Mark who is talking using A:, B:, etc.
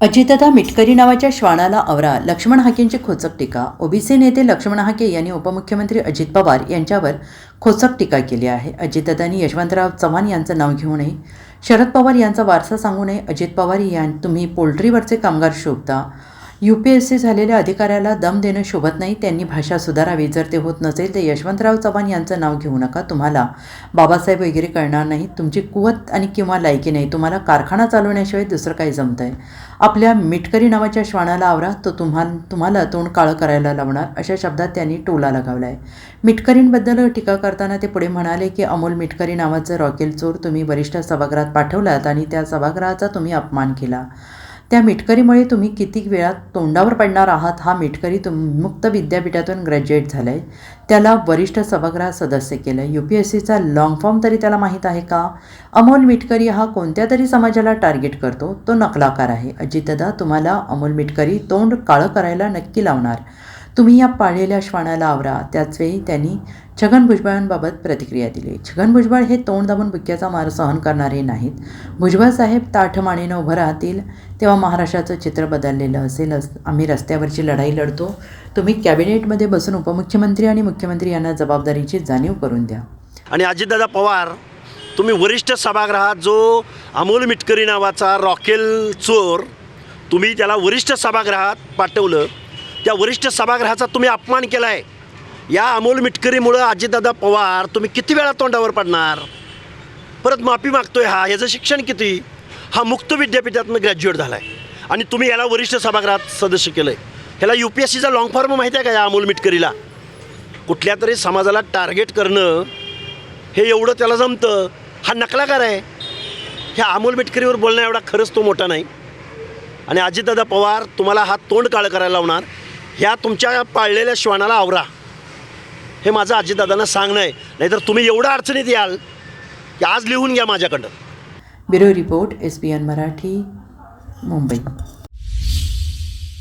A: अजितदा मिटकरी नावाच्या श्वानाला आवरा. लक्ष्मण हाकेंची खोचक टीका. ओबीसी नेते लक्ष्मण हाके यांनी उपमुख्यमंत्री अजित पवार यांच्यावर खोचक टीका केली आहे. अजितदादांनी यशवंतराव चव्हाण यांचं नाव घेऊ नये. शरद पवार यांचा वारसा सांगू नये. अजित पवार यां तुम्ही पोल्ट्रीवरचे कामगार शोभता यू पी एस सी झालेल्या अधिकाऱ्याला दम देणं शोभत नाही त्यांनी भाषा सुधारावी. जर ते होत नसेल तर यशवंतराव चव्हाण यांचं नाव घेऊ नका तुम्हाला. बाबासाहेब वगैरे कळणार नाही तुमची कुवत आणि किंवा लायकी नाही. तुम्हाला कारखाना चालवण्याशिवाय दुसरं काही जमतं आहे आपल्या मिटकरी नावाच्या श्वानाला आवरा. तो तुम्हा तुम्हाला तोंड काळं करायला लावणार. अशा शब्दात त्यांनी टोला लगावला आहे मिटकरींबद्दल टीका करताना ते पुढे म्हणाले की अमोल मिटकरी नावाचं रॉकेल चोर तुम्ही वरिष्ठ सभागृहात पाठवलात आणि त्या सभागृहाचा तुम्ही अपमान केला. त्या मिटकरीमुळे तुम्ही किती वेळात तोंडावर पडणार आहात हा मिटकरी तुम मुक्त विद्यापीठातून ग्रॅज्युएट झाला आहे त्याला वरिष्ठ सभागृहात सदस्य केलं आहे यू पी एस सीचा लाँग फॉर्म तरी त्याला माहीत आहे का? अमोल मिटकरी हा कोणत्या तरी समाजाला टार्गेट करतो? तो नकलाकार आहे. अजितदा तुम्हाला अमोल मिटकरी तोंड काळं करायला नक्की लावणार. तुम्ही या पाळलेल्या श्वानाला आवरा. त्याचवेळी त्यांनी छगन भुजबळांबाबत प्रतिक्रिया दिली. छगन भुजबळ हे तोंड दाबून बुक्क्याचा मार सहन करणारे नाहीत. भुजबळ साहेब ताठमानेनं उभं राहतील तेव्हा महाराष्ट्राचं चित्र बदललेलं असेल. अस- आम्ही रस्त्यावरची लढाई लढतो. तुम्ही कॅबिनेटमध्ये बसून उपमुख्यमंत्री आणि मुख्यमंत्री यांना जबाबदारीची जाणीव करून द्या.
B: आणि अजितदादा पवार तुम्ही वरिष्ठ सभागृहात जो अमोल मिटकरी नावाचा रॉकेल चोर तुम्ही त्याला वरिष्ठ सभागृहात पाठवलं. त्या वरिष्ठ सभागृहाचा तुम्ही अपमान केला आहे या अमोल मिटकरीमुळं अजितदादा पवार तुम्ही किती वेळा तोंडावर पडणार? परत माफी मागतोय हा याचं शिक्षण किती? हा मुक्त विद्यापीठातनं ग्रॅज्युएट झाला आहे आणि तुम्ही याला वरिष्ठ सभागृहात सदस्य केलं आहे ह्याला यू पी एस सीचा लॉंग फॉर्म माहिती आहे का या अमोल मिटकरीला? कुठल्या तरी समाजाला टार्गेट करणं हे एवढं त्याला जमतं. हा नकलाकार आहे. ह्या अमोल मिटकरीवर बोलणं एवढा खरंच तो मोठा नाही. आणि अजितदादा पवार तुम्हाला हा तोंड काळं करायला लावणार. ह्या तुमच्या पाळलेल्या श्वानाला आवरा. हे माझं आजीदादांना सांगणं आहे नाहीतर तुम्ही एवढं अडचणीत याल की आज लिहून घ्या माझ्याकडं
A: bureau report S P N Marathi Mumbai.